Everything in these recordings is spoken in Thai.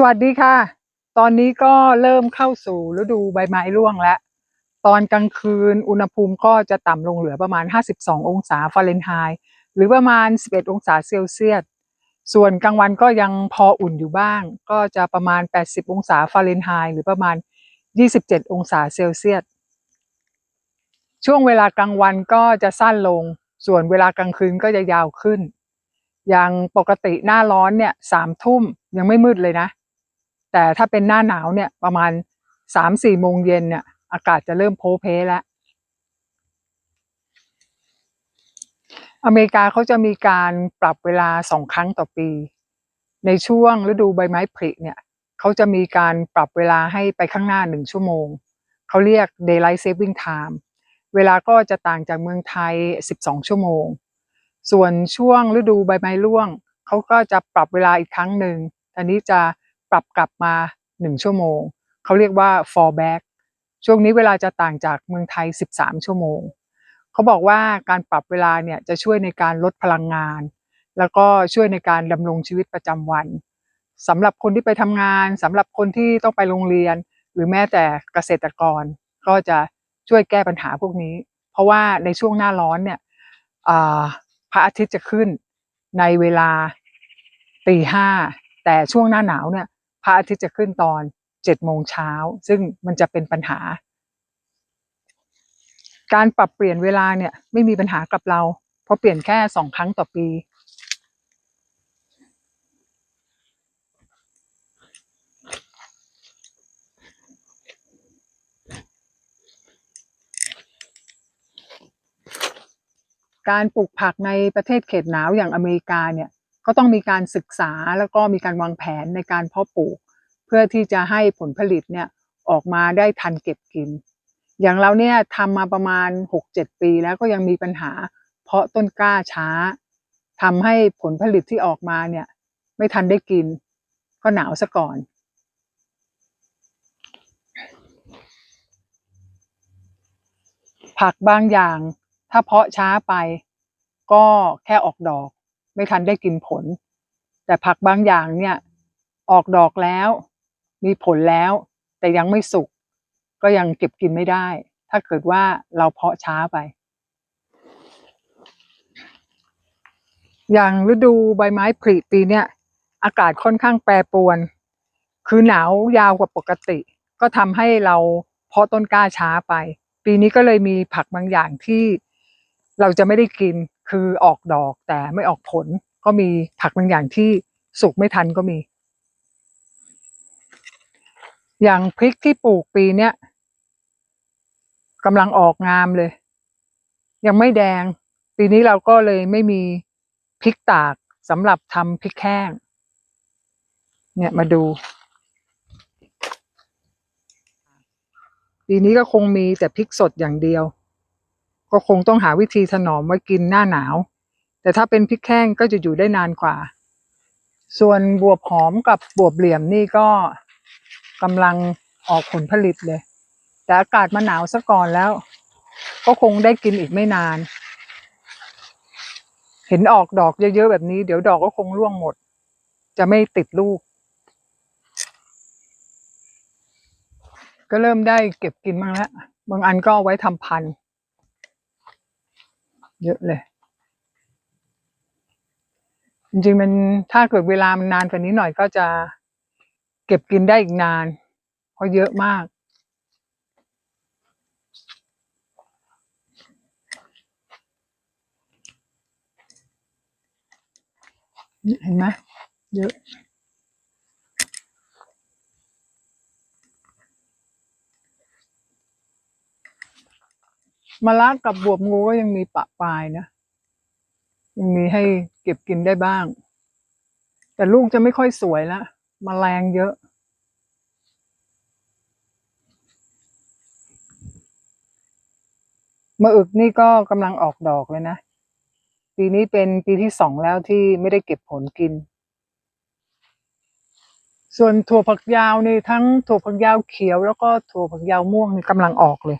สวัสดีค่ะ ตอนนี้ก็เริ่มเข้าสู่ฤดูใบไม้ร่วงแล้ว ตอนกลางคืนอุณหภูมิก็จะต่ำลงเหลือประมาณ 52 องศาฟาเรนไฮต์หรือประมาณ 11 องศาเซลเซียส ส่วนกลางวันก็ยังพออุ่นอยู่บ้าง ก็จะประมาณ 80 องศาฟาเรนไฮต์หรือประมาณ 27 องศาเซลเซียส ช่วงเวลากลางวันก็จะสั้นลง ส่วนเวลากลางคืนก็จะยาวขึ้น อย่างปกติหน้าร้อนเนี่ยสามทุ่มยังไม่มืดเลยนะ แต่ถ้าเป็นหน้าหนาวเนี่ยประมาณสามสี่โมงเย็นเนี่ย อากาศจะเริ่มโพเพแล้ว อเมริกาเขาจะมีการปรับเวลาสองครั้งต่อปี ในช่วงฤดูใบไม้ผลิเนี่ยเขาจะมีการปรับเวลาให้ไปข้างหน้าหนึ่งชั่วโมง เขาเรียก daylight saving time เวลาก็จะต่างจากเมืองไทย 12 ชั่วโมง ส่วนช่วงฤดูใบไม้ร่วง เขาก็จะปรับเวลาอีกครั้งหนึ่งอันนี้จะ ปรับกลับมา 1 ชั่วโมง เขาเรียกว่า fallback ช่วงนี้เวลาจะต่างจากเมืองไทย 13 ชั่วโมง เขาบอกว่าการปรับเวลาเนี่ยจะช่วยในการลดพลังงาน แล้วก็ช่วยในการดำรงชีวิตประจำวันสำหรับคนที่ไปทำงานสำหรับคนที่ต้องไปโรงเรียน หรือแม้แต่เกษตรกร ก็จะช่วยแก้ปัญหาพวกนี้ เพราะว่าในช่วงหน้าร้อนเนี่ยพระอาทิตย์จะขึ้นในเวลาตีห้าแต่ช่วงหน้าหนาวเนี่ย พระอาทิตย์จะขึ้นตอนเจ็ดโมงเช้า ซึ่งมันจะเป็นปัญหา การปรับเปลี่ยนเวลาเนี่ยไม่มีปัญหากับเรา เพราะเปลี่ยนแค่สองครั้งต่อปีการปลูกผักในประเทศเขตหนาวอย่างอเมริกาเนี่ย ก็ต้องมีการศึกษาแล้วก็มีการวางแผนในการเพาะปลูก เพื่อที่จะให้ผลผลิตเนี่ยออกมาได้ทันเก็บกิน อย่างเราเนี่ยทำมาประมาณ 6-7 ปีแล้วก็ยังมีปัญหา เพราะต้นกล้าช้าทำให้ผลผลิตที่ออกมาเนี่ย ไม่ทันได้กิน ก็หนาวซะก่อนผักบางอย่างถ้าเพาะช้าไป ก็แค่ออกดอก ไม่ทันได้กินผล แต่ผักบางอย่างเนี่ย ออกดอกแล้ว มีผลแล้ว แต่ยังไม่สุก ก็ยังเก็บกินไม่ได้ ถ้าเกิดว่าเราเพาะช้าไป อย่างฤดูใบไม้ผลิปีเนี่ย อากาศค่อนข้างแปรปรวน คือหนาวยาวกว่าปกติ ก็ทำให้เราเพาะต้นกล้าช้าไป ปีนี้ก็เลยมีผักบางอย่างที่เราจะไม่ได้กิน คือออกดอกแต่ไม่ออกผล ก็มีผักบางอย่างที่สุกไม่ทันก็มี อย่างพริกที่ปลูกปีเนี้ยกำลังออกงามเลย ยังไม่แดง ปีนี้เราก็เลยไม่มีพริกตากสำหรับทำพริกแห้ง เนี่ยมาดู ปีนี้ก็คงมีแต่พริกสดอย่างเดียว ก็คงต้องหาวิธีถนอมไว้กินหน้าหนาว แต่ถ้าเป็นพริกแห้งก็จะอยู่ได้นานกว่า ส่วนบวบหอมกับบวบเหลี่ยมนี่ก็กำลังออกผลผลิตเลย แต่อากาศมาหนาวซะก่อนแล้ว ก็คงได้กินอีกไม่นาน เห็นออกดอกเยอะๆแบบนี้ เดี๋ยวดอกก็คงร่วงหมด จะไม่ติดลูก ก็เริ่มได้เก็บกินบ้างแล้วบางอันก็เอาไว้ทำพันธุ์ เยอะเลย จริงๆมันถ้าเกิดเวลามันนานกว่านี้หน่อยก็จะเก็บกินได้อีกนาน เพราะเยอะมาก เห็นไหมเยอะ มะระกับบวบงูก็ยังมีปะปลายนะ ยังมีให้เก็บกินได้บ้าง แต่ลูกจะไม่ค่อยสวยละมแมลงเยอะมะอึกนี่ก็กำลังออกดอกเลยนะ ปีนี้เป็นปีที่สองแล้วที่ไม่ได้เก็บผลกิน ส่วนถั่วผักยาวนี่ทั้งถั่วผักยาวเขียวแล้วก็ถั่วผักยาวม่วงนี่กำลังออกเลย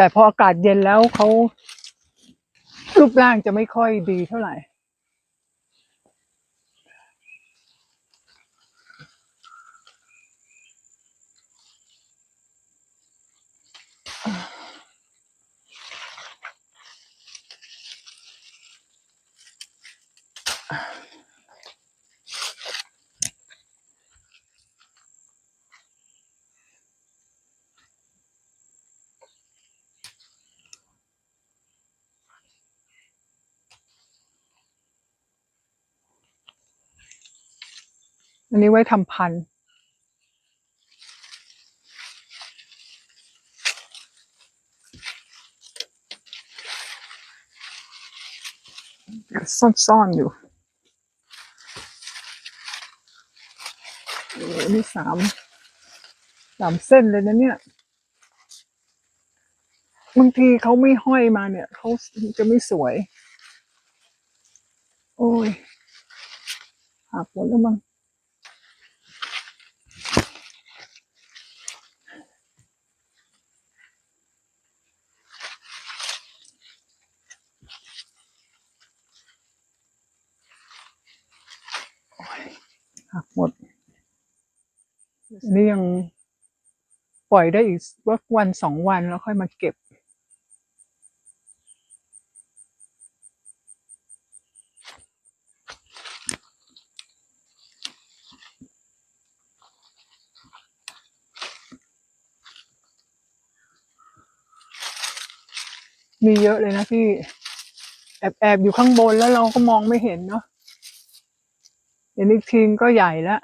แต่พออากาศเย็นแล้วเขารูปร่างจะไม่ค่อยดีเท่าไหร่ อันนี้ไว้ทำพันธุ์ซ่อนๆอยู่อ้โหนี่สามสามเส้นเลยนะเนี่ยบางทีเขาไม่ห้อยมาเนี่ยเขาจะไม่สวย โอ้ยหักหมดแล้วมั้ง หักหมดอันนี่ยังปล่อยได้อีกว่าวันสองวันแล้วค่อยมาเก็บ มีเยอะเลยนะพี่ แอบแอบอยู่ข้างบนแล้วเราก็มองไม่เห็นเนาะ เห็นอีกทีก็ใหญ่แล้ว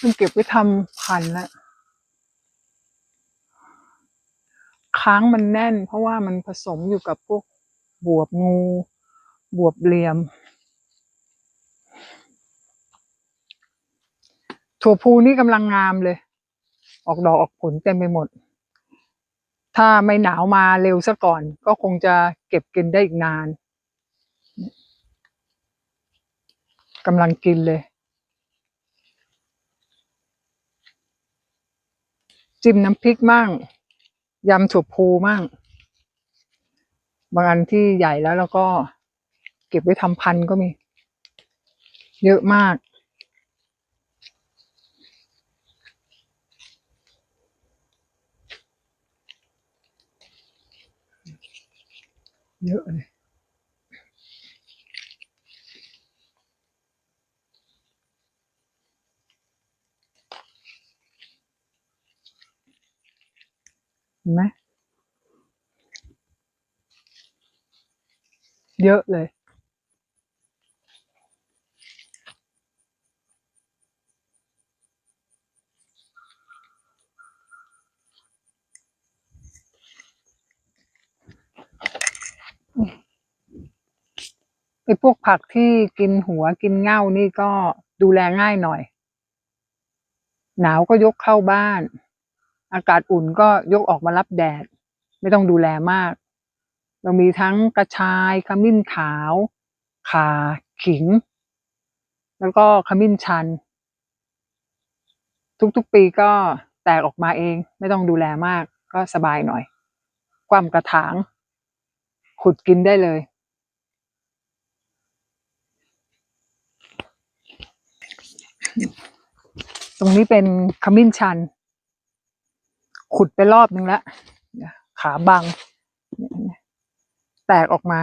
ต้องเก็บไว้ทำพันธุ์แล้วค้างมันแน่น เพราะว่ามันผสมอยู่กับพวกบวบงู บวบเหลี่ยม ถั่วพูนี่กำลังงามเลย ออกดอกออกผลเต็มไปหมด ถ้าไม่หนาวมาเร็วซะก่อน ก็คงจะเก็บกินได้อีกนาน กำลังกินเลย จิ้มน้ำพริกมั่งยำถั่วพูมั่งบางอันที่ใหญ่แล้วแล้วก็เก็บไว้ทำพันก็มี เยอะมาก เยอะเลย ห็นไหมเยอะเลย ไอ้พวกผักที่กินหัวกินเง่านี่ก็ดูแลง่ายหน่อย หนาวก็ยกเข้าบ้าน อากาศอุ่นก็ยกออกมารับแดด ไม่ต้องดูแลมาก เรามีทั้งกระชายขมิ้นขาวข่าขิง แล้วก็ขมิ้นชัน ทุกๆปีก็แตกออกมาเอง ไม่ต้องดูแลมากก็สบายหน่อย ความกระถาง ขุดกินได้เลย ตรงนี้เป็นขมิ้นชัน ขุดไปรอบนึงแล้วขาบัง แตกออกมา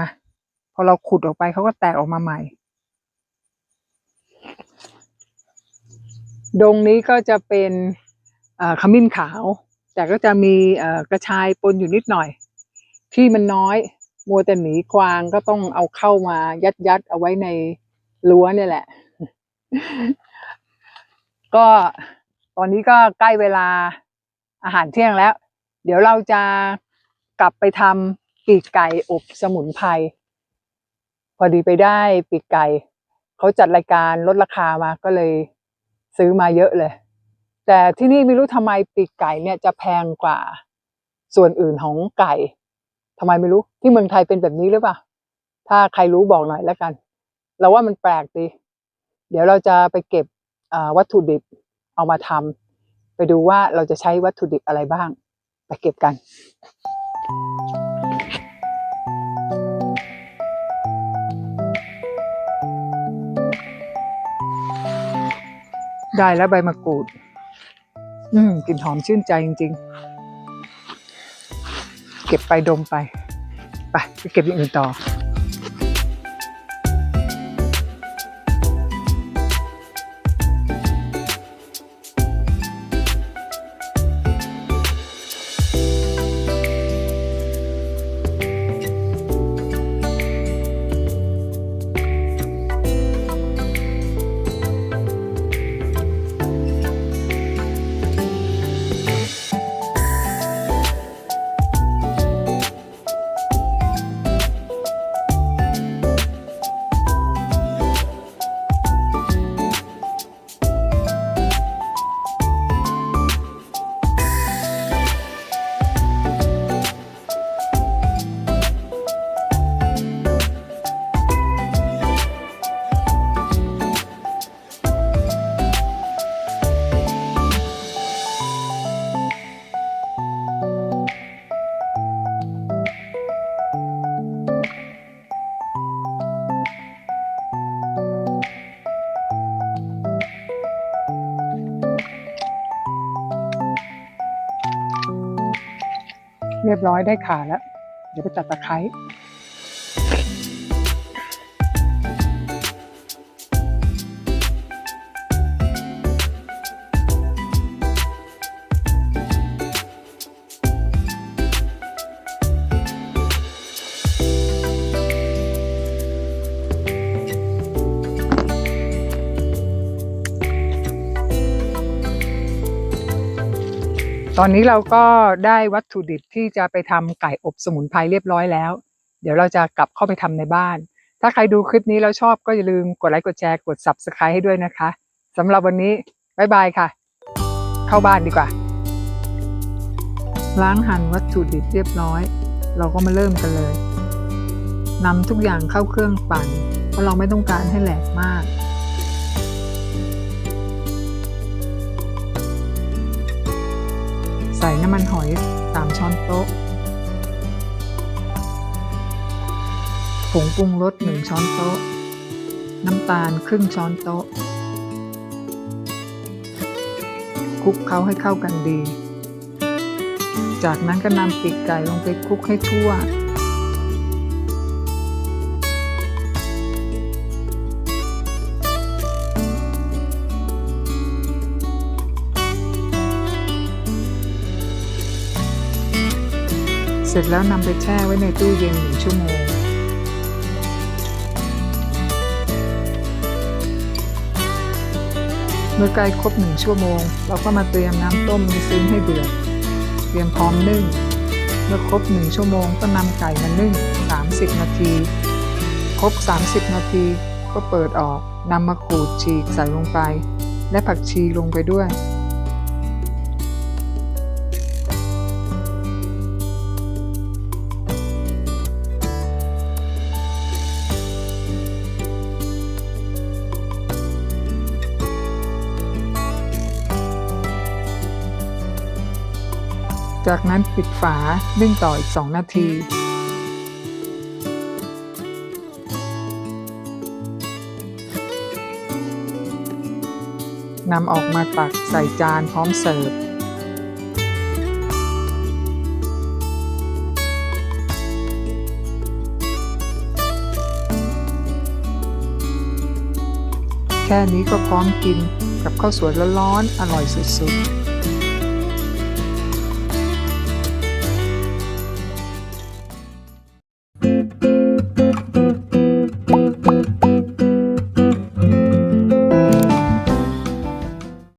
พอเราขุดออกไปเขาก็แตกออกมาใหม่ ดงนี้ก็จะเป็นขมิ้นขาว แต่ก็จะมีกระชายปนอยู่นิดหน่อย ที่มันน้อย มัวแต่หนีกวางก็ต้องเอาเข้ามายัดยัดเอาไว้ในรั้วเนี่ยแหละ ก็ตอนนี้ก็ใกล้เวลา อาหารเที่ยงแล้ว เดี๋ยวเราจะกลับไปทำปีกไก่อบสมุนไพรพอดีไปได้ปีกไก่เขาจัดรายการลดราคามาก็เลยซื้อมาเยอะเลย แต่ที่นี่ไม่รู้ทำไมปีกไก่เนี่ยจะแพงกว่าส่วนอื่นของไก่ทำไมไม่รู้ที่เมืองไทยเป็นแบบนี้หรือเปล่า ถ้าใครรู้บอกหน่อยแล้วกัน เราว่ามันแปลกดี เดี๋ยวเราจะไปเก็บวัตถุดิบเอามาทำ ไปดูว่าเราจะใช้วัตถุดิบอะไรบ้าง ไปเก็บกัน ได้แล้วใบมะกรูด อืมกลิ่นหอมชื่นใจจริง ๆ เก็บไปดมไป ไปไปเก็บอย่างอื่นต่อ รียบร้อยได้ขาแล้ว เดี๋ยวไปตัดตะไคร้ ตอนนี้เราก็ได้วัตถุดิบที่จะไปทำไก่อบสมุนไพรเรียบร้อยแล้ว เดี๋ยวเราจะกลับเข้าไปทำในบ้าน ถ้าใครดูคลิปนี้แล้วชอบก็อย่าลืมกดไลค์กดแชร์กด subscribe ให้ด้วยนะคะสำหรับวันนี้บ๊ายบายค่ะ เข้าบ้านดีกว่า ล้างหั่นวัตถุดิบเรียบร้อย เราก็มาเริ่มกันเลยนำทุกอย่างเข้าเครื่องปั่น เพราะเราไม่ต้องการให้แหลกมาก ส่น้ำมันหอย 3 ช้อนโต๊ะ ผงปรุงรส 1 ช้อนโต๊ะ น้ำตาลครึ่งช้อนโต๊ะ คลุกเคล้าให้เข้ากันดี จากนั้นก็นำปีกไก่ลงไปคลุกให้ทั่ว ร็จแล้วนำไปแช่ไว้ในตู้เย็นหนึ่งชั่วโมง เมื่อใกล้ครบหนึ่งชั่วโมง เราก็มาเตรียมน้ำต้มในซิงให้เดือด เตรียมพร้อมนึ่ง เมื่อครบหนึ่งชั่วโมงก็นำไก่มานึ่ง 30 นาที ครบ 30 นาที ก็เปิดออกนำมาขูดฉีกใส่ลงไป และผักชีลงไปด้วย จากนั้นปิดฝานึ่งต่ออีก 2 นาที นำออกมาตักใส่จานพร้อมเสิร์ฟแค่นี้ก็พร้อมกินกับข้าวสวยร้อนๆอร่อยสุดๆ